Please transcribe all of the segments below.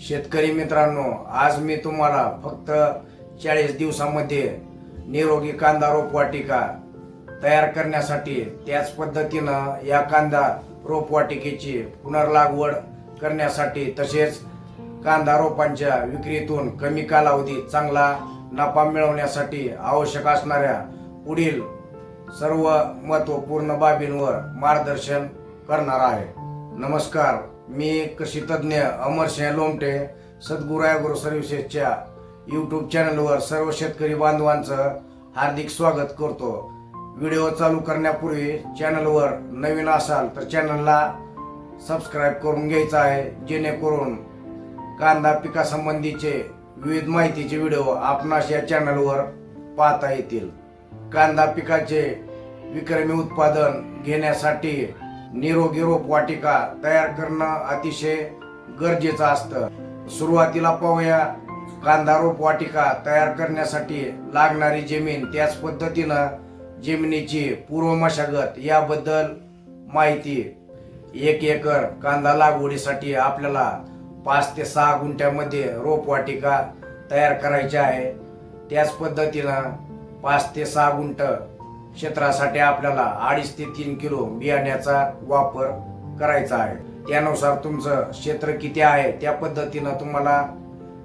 शेतकरी मित्रांनो आज मी तुम्हाला फक्त चाळीस दिवसामध्ये निरोगी कांदा रोपवाटिका तयार करण्यासाठी त्याच पद्धतीनं या कांदा रोपवाटिकेची पुनर्लागवड करण्यासाठी तसेच कांदा रोपांच्या विक्रीतून कमी कालावधीत चांगला नफा मिळवण्यासाठी आवश्यक असणाऱ्या पुढील सर्व महत्त्वपूर्ण बाबींवर मार्गदर्शन करणार आहे. नमस्कार. मी कृषी तज्ज्ञ अमरसिंह लोमटे सद्गुरू गुरु सर्व्हिसेसच्या यूट्यूब चॅनलवर सर्व शेतकरी बांधवांचं हार्दिक स्वागत करतो. व्हिडिओ चालू करण्यापूर्वी चॅनलवर नवीन असाल तर चॅनलला सबस्क्राईब करून घ्यायचं आहे जेणेकरून कांदा पिकासंबंधीचे विविध माहितीचे व्हिडिओ आपणास या चॅनलवर पाहता येतील. कांदा पिकाचे विक्रमी उत्पादन घेण्यासाठी निरोगी रोपवाटिका तयार करणं अतिशय गरजेचं असतं. सुरुवातीला पाहूया कांदा रोपवाटिका तयार करण्यासाठी लागणारी जमीन. त्याच पद्धतीनं जमिनीची पूर्व मशागत याबद्दल माहिती. एक एकर कांदा लागवडीसाठी आपल्याला पाच ते सहा गुंठ्यामध्ये रोपवाटिका तयार करायची आहे. त्याच पद्धतीनं पाच ते सहा गुंठ क्षेत्रासाठी आपल्याला अडीच ते तीन किलो बियाण्याचा वापर करायचा आहे. त्यानुसार तुमचं क्षेत्र किती आहे त्या पद्धतीनं तुम्हाला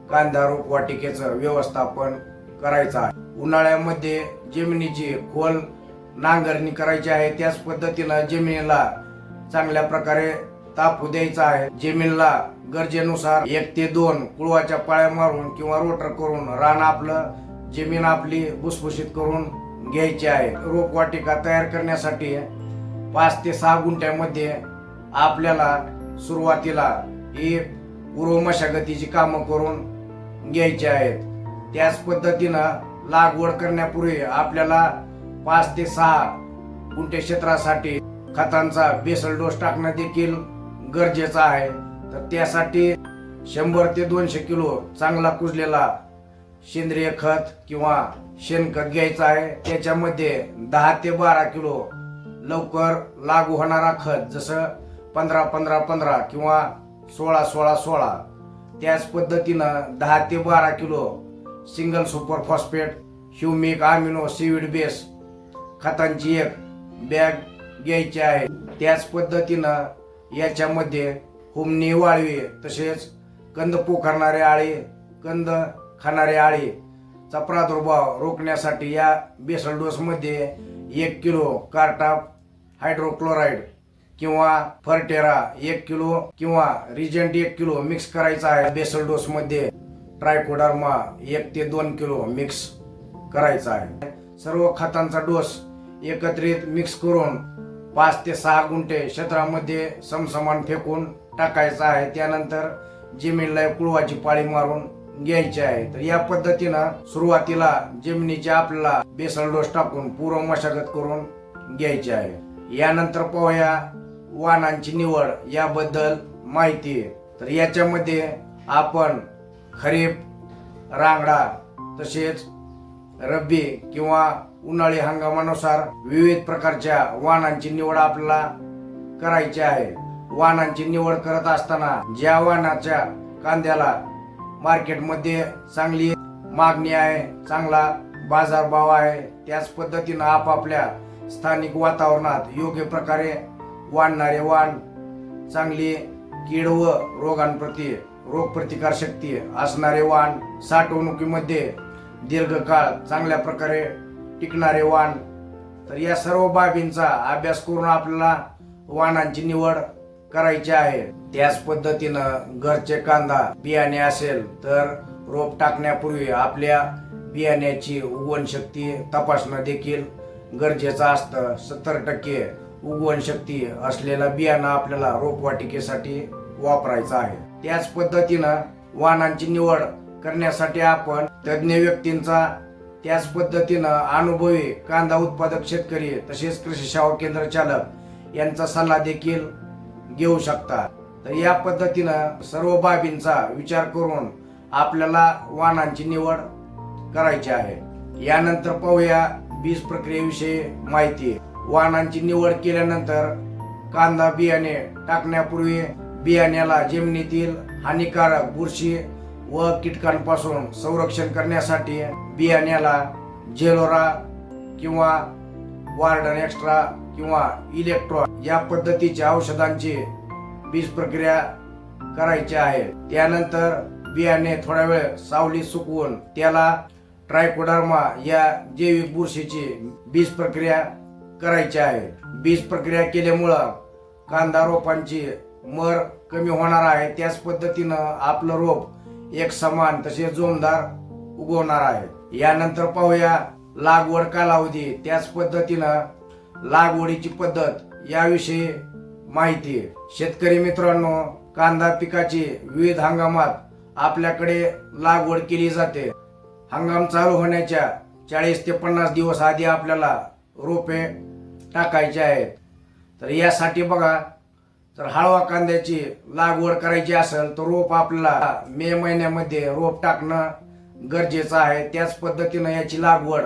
कांदा रोपवाटिकेचं व्यवस्थापन करायचं आहे. उन्हाळ्यामध्ये जमिनीची खोल नांगरणी करायची आहे त्याच पद्धतीनं जमिनीला चांगल्या प्रकारे तापू द्यायचा आहे. जमिनीला गरजेनुसार एक ते दोन कुळवाच्या पाळ्या मारून किंवा रोटर करून रान आपलं जमीन आपली भुसभुशीत करून घ्यायची आहे. रोपवाटिका तयार करण्यासाठी पाच ते सहा गुंठ्यामध्ये आपल्याला सुरुवातीला ही पूर्व मशागतीची कामं करून घ्यायची आहेत. त्याच पद्धतीनं लागवड करण्यापूर्वी आपल्याला पाच ते सहा गुंठे क्षेत्रासाठी खतांचा बेसल डोस टाकणं देखील गरजेचं आहे. तर त्यासाठी शंभर ते दोनशे किलो चांगला कुजलेला सेंद्रिय खत किंवा शेणखत घ्यायचं आहे. त्याच्यामध्ये दहा ते बारा किलो लवकर लागू होणारा खत जसं पंधरा पंधरा पंधरा किंवा सोळा सोळा सोळा. त्याच पद्धतीनं दहा ते बारा kilo single super phosphate humic amino seaweed base खतांची एक बॅग घ्यायची आहे. त्याच पद्धतीनं याच्यामध्ये हुमणी वाळवी तसेच कंद पोखरणारे आळी कंद खाणारे आळीचा प्रादुर्भाव रोखण्यासाठी या बेसल डोसमध्ये एक किलो कार्टाप हायड्रोक्लोराईड किंवा फर्टेरा एक किलो किंवा रिजंट एक किलो मिक्स करायचा आहे. बेसल डोसमध्ये ट्रायकोडार्मा एक ते दोन किलो मिक्स करायचा आहे. सर्व खतांचा डोस एकत्रित मिक्स करून पाच ते सहा गुंठे क्षेत्रामध्ये समसमान फेकून टाकायचा आहे. त्यानंतर जमिनीला कुळवाची पाळी मारून घ्यायचे आहे. तर या पद्धतीनं सुरुवातीला जमिनीचे आपल्याला बेसल डोस टाकून पूर्व मशागत करून घ्यायची आहे. यानंतर पोह्या वाहनांची निवड याबद्दल माहिती. तर याच्यामध्ये आपण खरीप रांगडा तसेच रब्बी किंवा उन्हाळी हंगामानुसार विविध प्रकारच्या वाहनांची निवड आपल्याला करायची आहे. वाहनांची निवड करत असताना ज्या वाहनाच्या कांद्याला मार्केटमध्ये चांगली मागणी आहे चांगला बाजारभाव आहे. त्याच पद्धतीनं आपापल्या स्थानिक वातावरणात योग्य प्रकारे वाढणारे वाण चांगली कीड व रोगांप्रती रोगप्रतिकार शक्ती असणारे वाण साठवणुकीमध्ये दीर्घकाळ चांगल्या प्रकारे टिकणारे वाण. तर या सर्व बाबींचा अभ्यास करून आपल्याला वाहनांची निवड करायची आहे. त्याच पद्धतीनं घरचे कांदा बियाणे असेल तर रोप टाकण्यापूर्वी आपल्या बियाण्याची उगवण शक्ती तपासणं देखील गरजेचं असतं. सत्तर टक्के उगवण शक्ती असलेला बियाणं आपल्याला रोपवाटिकेसाठी वापरायचं आहे. त्याच पद्धतीनं वाहनांची निवड करण्यासाठी आपण तज्ज्ञ व्यक्तींचा त्याच पद्धतीनं अनुभवी कांदा उत्पादक शेतकरी तसेच कृषी सेवा केंद्र चालक यांचा सल्ला देखील घेऊ शकता तर या पद्धतीनं सर्व बाबींचा विचार करून आपल्याला वाहनांची निवड करायची आहे. यानंतर पाहूया बीज प्रक्रियेविषयी माहिती. वाहनांची निवड केल्यानंतर कांदा बियाणे टाकण्यापूर्वी बियाण्याला जमिनीतील हानिकारक बुरशी व कीटकांपासून संरक्षण करण्यासाठी बियाण्याला जेलोरा किंवा वार्डन एक्स्ट्रा किंवा इलेक्ट्रॉन या पद्धतीच्या औषधांची बीज प्रक्रिया करायची आहे. त्यानंतर बियाणे थोडा वेळ सावली सुकवून त्याला ट्रायकोडर्मा या जैविक बुरशीची बीज प्रक्रिया करायची आहे. बीज प्रक्रिया केल्यामुळं कांदा रोपांची मर कमी होणार आहे. त्याच पद्धतीनं आपलं रोप एक समान तसे जोमदार उगवणार आहे. यानंतर पाहूया लागवड कालावधी. त्याच पद्धतीनं लागवडीची पद्धत याविषयी माहिती शेतकरी मित्रांनो कांदा पिकाची विविध हंगामात आपल्याकडे लागवड केली जाते. हंगाम चालू होण्याच्या चाळीस ते पन्नास दिवस आधी आपल्याला रोपे टाकायचे आहेत. तर यासाठी बघा तर हळवा कांद्याची लागवड करायची असेल तर रोप आपल्याला मे महिन्यामध्ये रोप टाकणं गरजेचं आहे. त्याच पद्धतीनं याची लागवड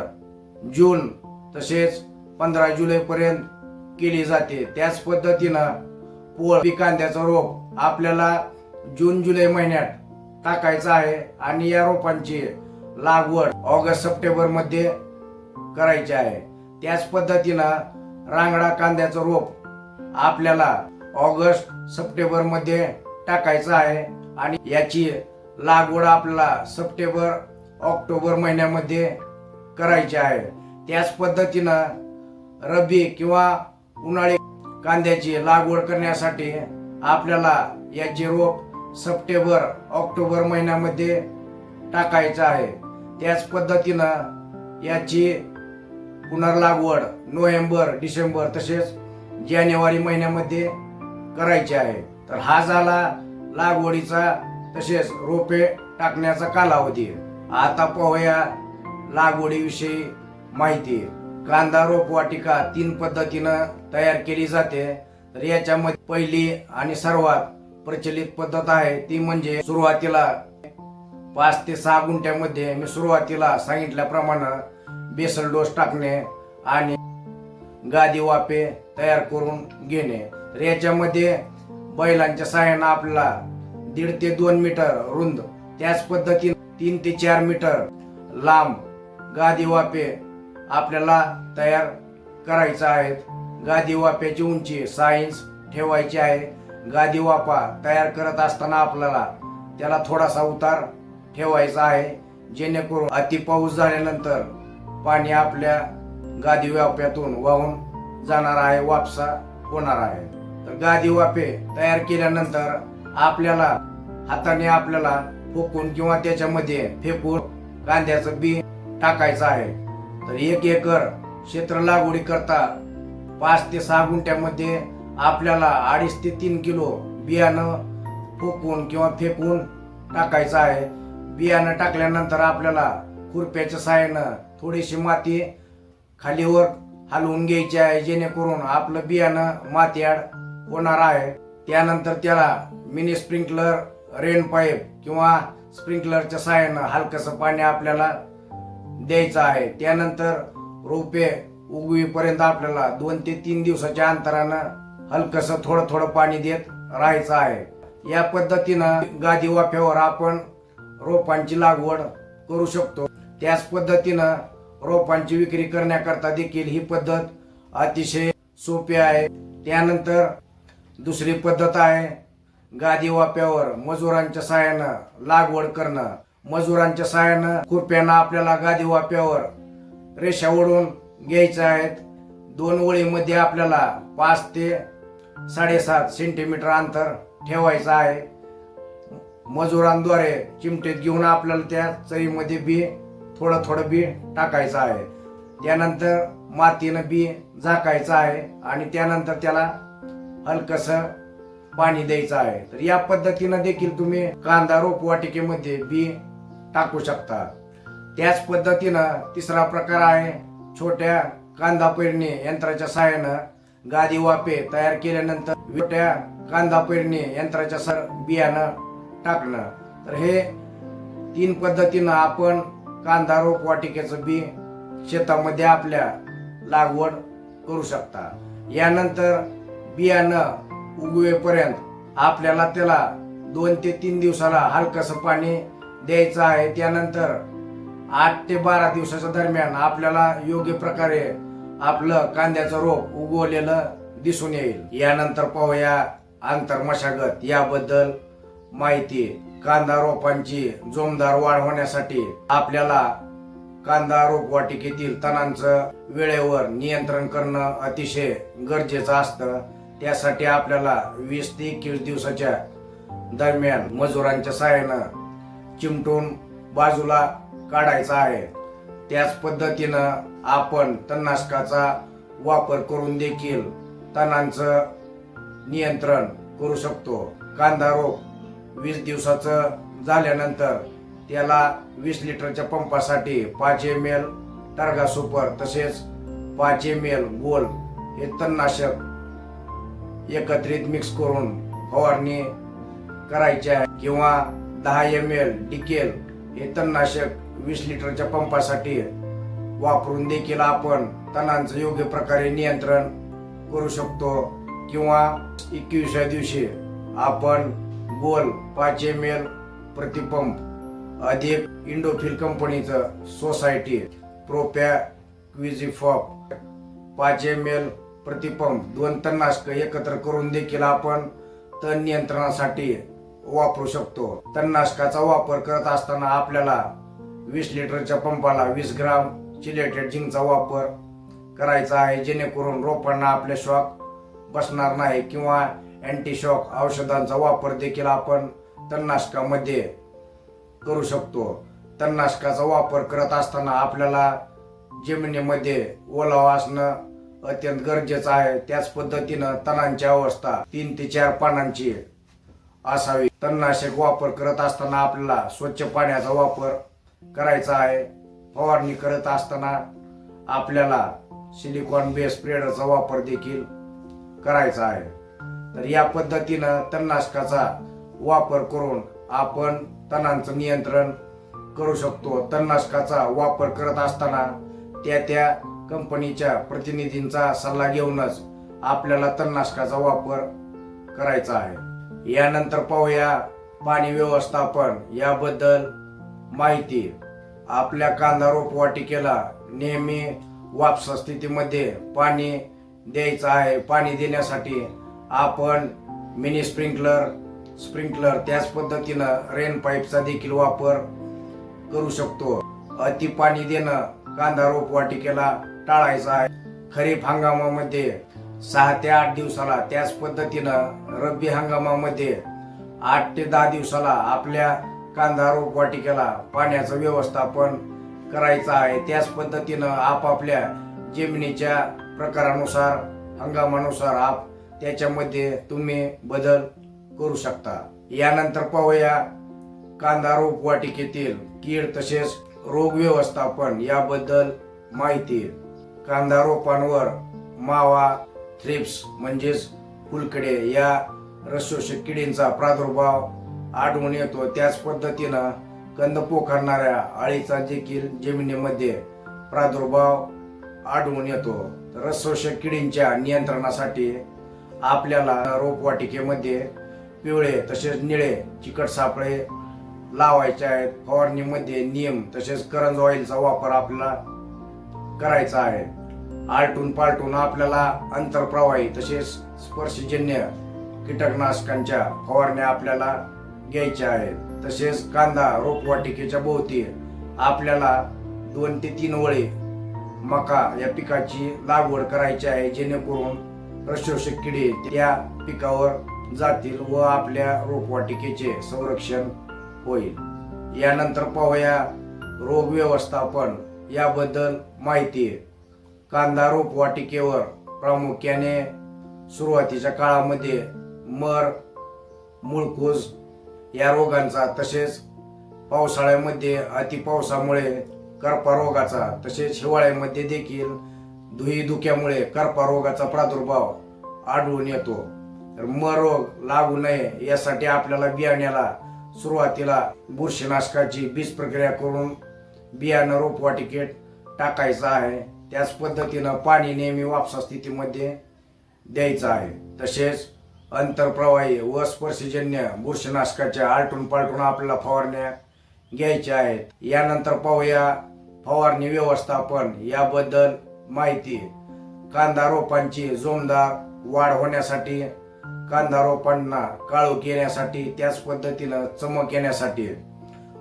जून तसेच पंधरा जुलैपर्यंत केली जाते. त्याच पद्धतीनं पोळ पिकांद्याचा कांद्याचं रोप आपल्याला जून जुलै महिन्यात टाकायचं आहे आणि या रोपांची लागवड ऑगस्ट सप्टेंबरमध्ये करायची आहे. त्याच पद्धतीनं रांगडा कांद्याचं रोप आपल्याला ऑगस्ट सप्टेंबरमध्ये टाकायचं आहे आणि याची लागवड आपल्याला सप्टेंबर ऑक्टोबर महिन्यामध्ये करायची आहे. त्याच पद्धतीनं रब्बी किंवा उन्हाळी कांद्याची लागवड करण्यासाठी आपल्याला याचे रोप सप्टेंबर ऑक्टोबर महिन्यामध्ये टाकायचं आहे. त्याच पद्धतीनं याची पुनर्लागवड नोव्हेंबर डिसेंबर तसेच जानेवारी महिन्यामध्ये करायची आहे. तर हा झाला लागवडीचा तसेच रोपे टाकण्याचा कालावधी. आता पाहूया लागवडीविषयी माहिती. कांदा रोपवाटिका तीन पद्धतीनं तयार केली जाते. तर याच्यामध्ये पहिली आणि सर्वात प्रचलित पद्धत आहे ती म्हणजे सुरुवातीला पाच ते सहा गुंठ्यामध्ये मी सुरुवातीला सांगितल्याप्रमाणे बेसल डोस टाकणे आणि गादी वापे तयार करून घेणे. तर याच्यामध्ये बैलांच्या सहाय्यानं आपल्याला दीड ते दोन मीटर रुंद त्याच पद्धतीने तीन ते चार मीटर लांब गादी वापे आपल्याला तयार करायचं आहे. गादी वाप्याची उंची सायन्स ठेवायची आहे. गादी वापा तयार करत असताना आपल्याला त्याला थोडासा उतार ठेवायचा आहे. जेणेकरून अति पाऊस झाल्यानंतर पाणी आपल्या गादी वाप्यातून वाहून जाणार आहे वापसा होणार आहे. तर गादी वाफे तयार केल्यानंतर आपल्याला हाताने आपल्याला फोकून किंवा त्याच्यामध्ये फेकून कांद्याचं बी टाकायचं आहे. तर एक एकर क्षेत्र लागवडी करता पाच ते सहा गुंठ्यामध्ये आपल्याला अडीच ते तीन किलो बियाणं फुकून किंवा फेकून टाकायचं आहे. बियाणं टाकल्यानंतर आपल्याला खुरप्याच्या सहाय्यानं थोडीशी माती खालीवर हलवून घ्यायची आहे जेणेकरून आपलं बियाणं मातीआड होणार आहे. त्यानंतर त्याला मिनी स्प्रिंकलर रेन पाईप किंवा स्प्रिंकलरच्या सहाय्यानं हलकंसं पाणी आपल्याला द्यायचं आहे. त्यानंतर रोपे उगवीपर्यंत आपल्याला दोन ते तीन दिवसाच्या अंतरानं हलकस थोडं थोडं पाणी देत राहायचं आहे. या पद्धतीनं गादी वाफ्यावर आपण रोपांची लागवड करू शकतो. त्याच पद्धतीनं रोपांची विक्री करण्याकरता देखील ही पद्धत अतिशय सोपी आहे. त्यानंतर दुसरी पद्धत आहे गादी वाप्यावर मजुरांच्या सहाय्यानं लागवड करणं. मजुरांच्या सहाय्यानं खुरप्यानं आपल्याला गादी वाप्यावर रेषा ओढून घ्यायच्या आहेत. दोन ओळीमध्ये आपल्याला पाच ते साडेसात सेंटीमीटर अंतर ठेवायचं आहे. मजुरांद्वारे चिमटेत घेऊन आपल्याला त्या चईमध्ये बी थोडं थोडं बी टाकायचं आहे. त्यानंतर मातीनं बी झाकायचं आहे आणि त्यानंतर त्याला हलकस पाणी द्यायचं आहे. तर या पद्धतीनं देखील तुम्ही कांदा रोपवाटिकेमध्ये बी टाकू शकता. त्याच पद्धतीनं तिसरा प्रकार आहे छोट्या कांदा पेरणी यंत्राच्या सहाय्यानं गादी वापे तयार केल्यानंतर छोट्या कांदा पेरणी यंत्राच्या सर बियाणं टाकणं. तर हे तीन पद्धतीनं आपण कांदा रोप वाटिकेचं बी शेतामध्ये आपल्या लागवड करू शकता. यानंतर बियाणं उगवेपर्यंत आपल्याला त्याला दोन ते तीन दिवसाला हलकसं पाणी द्यायचं आहे. त्यानंतर आठ ते बारा दिवसाच्या दरम्यान आपल्याला योग्य प्रकारे आपलं कांद्याचं रोप उगवलेलं दिसून येईल. यानंतर पाहूया आंतर मशागत याबद्दल माहिती. कांदा रोपांची जोमदार वाढ होण्यासाठी आपल्याला कांदा रोपवाटिकेतील तणांचं वेळेवर नियंत्रण करणं अतिशय गरजेचं असतं. त्यासाठी आपल्याला वीस ते एकवीस दिवसाच्या दरम्यान मजुरांच्या सहाय्यानं चिमटून बाजूला काढायचा आहे. त्याच पद्धतीनं आपण तणनाशकाचा वापर करून देखील तणांचं नियंत्रण करू शकतो. कांदा रोप वीस दिवसाचं झाल्यानंतर त्याला वीस लिटरच्या पंपासाठी पाच एम एल टर्गा सुपर तसेच पाच एम एल गोल हे तणनाशक एकत्रित मिक्स करून फवारणी करायची आहे किंवा दहा एम एल डिकेल हे तणनाशक वीस लिटरच्या पंपासाठी वापरून देखील आपण तणांचं योग्य प्रकारे नियंत्रण करू शकतो. किंवा एकवीसव्या दिवशी आपण गोल पाच एम एल प्रतिपंप अधिक इंडोफिल कंपनीचं सोसायटी प्रोपॅ क्विझिफॉप पाच एम एल प्रतिपंप दोन तणनाशक एकत्र करून देखील आपण तण नियंत्रणासाठी वापरू शकतो. तणनाशकाचा वापर करत असताना आपल्याला वीस लिटरच्या पंपाला वीस ग्राम चिलेटेड झिंकचा वापर करायचा आहे जेणेकरून रोपांना आपले शॉक बसणार नाही किंवा अँटीशॉक औषधांचा वापर देखील आपण तणनाशकामध्ये करू शकतो. तणनाशकाचा वापर करत असताना आपल्याला जमिनीमध्ये ओलावा असणं अत्यंत गरजेचं आहे. त्याच पद्धतीनं तणांची अवस्था तीन ते चार पानांची असावी. तणनाशक वापर करत असताना आपल्याला स्वच्छ पाण्याचा वापर करायचा आहे. फवारणी करत असताना आपल्याला सिलिकॉन बेस स्प्रेडरचा वापर देखील करायचा आहे. तर या पद्धतीनं तणनाशकाचा वापर करून आपण तणांचं नियंत्रण करू शकतो. तणनाशकाचा वापर करत असताना त्या त्या कंपनीच्या प्रतिनिधींचा सल्ला घेऊनच आपल्याला तणनाशकाचा वापर करायचा आहे. यानंतर पाहूया पाणी व्यवस्थापन. याबद्दल माहिती. आपल्या कांदा रोपवाटिकेला नेहमी वापस स्थितीमध्ये पाणी द्यायचं आहे. पाणी देण्यासाठी आपण मिनी स्प्रिंकलर स्प्रिंकलर त्याच पद्धतीनं रेन पाईपचा देखील वापर करू शकतो. अति पाणी देणं कांदा रोपवाटिकेला टाळायचं आहे. खरीप हंगामामध्ये सहा ते आठ दिवसाला त्याच पद्धतीनं रब्बी हंगामामध्ये आठ ते दहा दिवसाला आपल्या कांदा रोपवाटिकेला पाण्याचं व्यवस्थापन करायचं आहे. त्याच पद्धतीनं आपापल्या जमिनीच्या प्रकारानुसार हंगामानुसार आप त्याच्यामध्ये तुम्ही बदल करू शकता. यानंतर पाहूया कांदा रोपवाटिकेतील कीड तसेच रोग व्यवस्थापन याबद्दल माहिती. कांदा रोपांवर मावा थ्रिप्स म्हणजेच फुलकडे या रसोषक किडींचा प्रादुर्भाव आढळून येतो. त्याच पद्धतीनं कंद पोखरणाऱ्या अळीचा देखील जमिनीमध्ये प्रादुर्भाव आढळून येतो. रसोषक किडींच्या नियंत्रणासाठी आपल्याला रोपवाटिकेमध्ये पिवळे तसेच निळे चिकट सापळे लावायचे आहेत. फवारणीमध्ये नियम तसेच करंज ऑइलचा वापर आपल्याला करायचा आहे. आलटून पालटून आपल्याला अंतरप्रवाही तसेच स्पर्शजन्य कीटकनाशकांच्या फवारण्या आपल्याला घ्यायच्या आहेत. तसेच कांदा रोपवाटिकेच्या भोवती आपल्याला दोन ते तीन वळे मका या पिकाची लागवड करायची आहे जेणेकरून प्रशोषक किडे त्या पिकावर जातील व आपल्या रोपवाटिकेचे संरक्षण होईल. यानंतर पाहूया रोग व्यवस्थापन याबद्दल माहिती आहे. कांदा रोपवाटिकेवर प्रामुख्याने सुरुवातीच्या काळामध्ये मर मुळकूज या रोगांचा तसेच पावसाळ्यामध्ये अतिपावसामुळे करपा रोगाचा तसेच हिवाळ्यामध्ये देखील धुई धुक्यामुळे करपा रोगाचा प्रादुर्भाव आढळून येतो. तर म रोग लागू नये यासाठी आपल्याला बियाण्याला सुरुवातीला बुरशीनाशकाची बीज प्रक्रिया करून बियाणं रोपवाटिकेत टाकायचं आहे. त्याच पद्धतीनं पाणी नेहमी वापसा स्थितीमध्ये द्यायचं आहे. तसेच अंतरप्रवाही व स्पर्शजन्य बुरशीनाशकाच्या आलटून पालटून आपल्याला फवारण्या घ्यायच्या आहेत. यानंतर पाहूया फवारणी व्यवस्थापन. याबद्दल माहिती. कांदा रोपांची जोमदार वाढ होण्यासाठी कांदा रोपांना काळोख येण्यासाठी त्याच पद्धतीनं चमक येण्यासाठी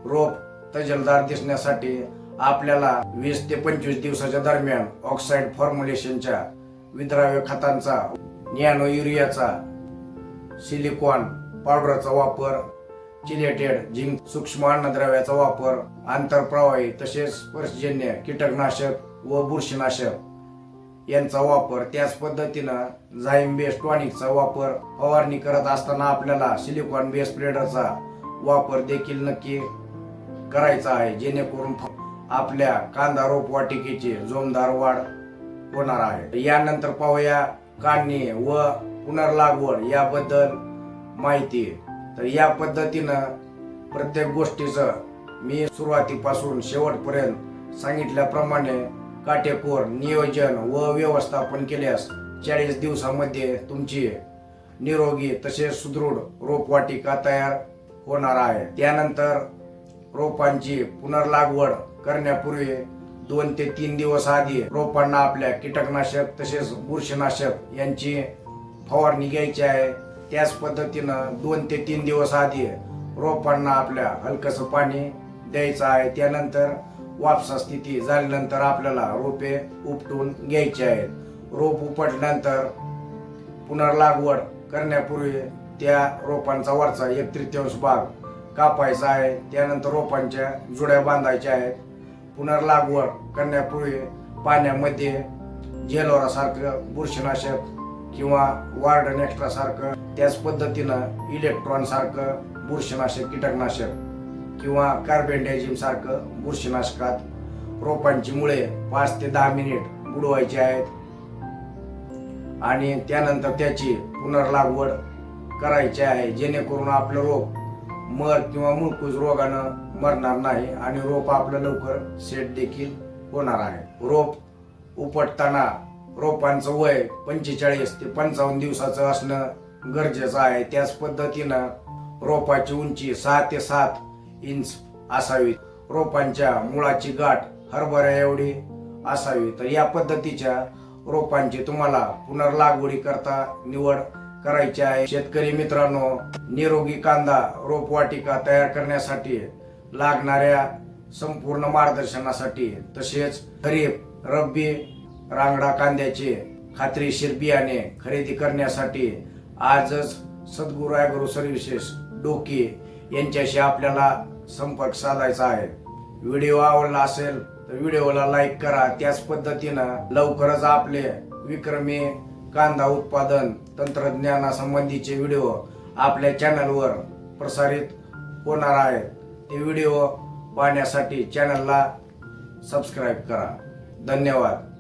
रोप तजलदार दिसण्यासाठी आपल्याला वीस ते पंचवीस दिवसाच्या दरम्यान ऑक्साईड फॉर्म्युलेशनच्या विद्राव्य खतांचा नॅनो युरियाचा सिलिकॉन पावडरचा वापर चिलेटेड झिंक सूक्ष्म अन्नद्रव्याचा वापर आंतरप्रवाही तसेच स्पर्शजन्य कीटकनाशक व बुरशीनाशक यांचा वापर. त्याच पद्धतीनं झाईम बेस टॉनिकचा वापर फवारणी करत असताना आपल्याला सिलिकॉन बेस स्प्रेडरचा वापर देखील नक्की करायचा आहे जेणेकरून फ- आपल्या कांदा रोप वाटिकेची जोमदार वाढ होणार आहे. यानंतर पाहूया काढणी व पुनर्लागवड याबद्दल माहिती. तर या पद्धतीनं प्रत्येक गोष्टीचं मी सुरुवातीपासून शेवटपर्यंत सांगितल्याप्रमाणे काटेकोर नियोजन व व्यवस्थापन केल्यास चाळीस दिवसामध्ये तुमची निरोगी तसेच सुदृढ रोपवाटिका तयार होणार आहे. त्यानंतर रोपांची पुनर्लागवड करण्यापूर्वी दोन ते तीन दिवस आधी रोपांना आपल्या कीटकनाशक तसेच बुरशीनाशक यांची फवारणी घ्यायची आहे. त्याच पद्धतीनं दोन ते तीन दिवस आधी रोपांना आपल्या हलकसं पाणी द्यायचं आहे. त्यानंतर वापसा स्थिती झाल्यानंतर आपल्याला रोपे उपटून घ्यायची आहेत. रोप उपटल्यानंतर पुनर्लागवड करण्यापूर्वी त्या रोपांचा वरचा एक तृतीयांश भाग कापायचा आहे? त्यानंतर रोपांच्या जुड्या बांधायच्या आहेत. पुनर्लागवड करण्यापूर्वी पाण्यामध्ये जेलोरासारखं बुरशीनाशक किंवा वार्डन एक्स्ट्रा सारखं त्याच पद्धतीनं इलेक्ट्रॉन सारखं बुरशीनाशक कीटकनाशक किंवा कार्बेंडायझिम सारखं बुरशीनाशकात रोपांची मुळे पाच ते दहा मिनिट बुडवायची आहेत. आणि त्यानंतर त्याची पुनर्लागवड करायची आहे जेणेकरून आपलं रोप मर किंवा मुळकूज रोगानं मरणार नाही आणि रोप आपलं लवकर सेट देखील होणार आहे. रोप उपटताना रोपांचं वय पंचेचाळीस ते पंचावन्न दिवसाचं असणं गरजेचं आहे. त्याच पद्धतीनं रोपाची उंची सहा ते सात इंच असावी. रोपांच्या मुळाची गाठ हरभऱ्या एवढी असावी. तर या पद्धतीच्या रोपांची तुम्हाला पुनर्लागवडी करता निवड करायचे आहे. शेतकरी मित्रांनो निरोगी कांदा रोपवाटिका तयार करण्यासाठी लागणाऱ्या संपूर्ण मार्गदर्शनासाठी तसेच खरीप रब्बी रांगडा कांद्याचे खात्रीशीर बियाणे खरेदी करण्यासाठी आजच सद्गुरू ॲग्रो सर्व्हिसेस डोकी यांच्याशी आपल्याला संपर्क साधायचा आहे. व्हिडिओ आवडला असेल तर व्हिडिओला लाईक करा. त्याच पद्धतीनं लवकरच आपले विक्रमी कांदा उत्पादन तंत्रज्ञानासंबंधीचे व्हिडिओ आपल्या चॅनलवर प्रसारित होणार आहेत. ते व्हिडिओ पाहण्यासाठी चॅनलला सबस्क्राईब करा. धन्यवाद.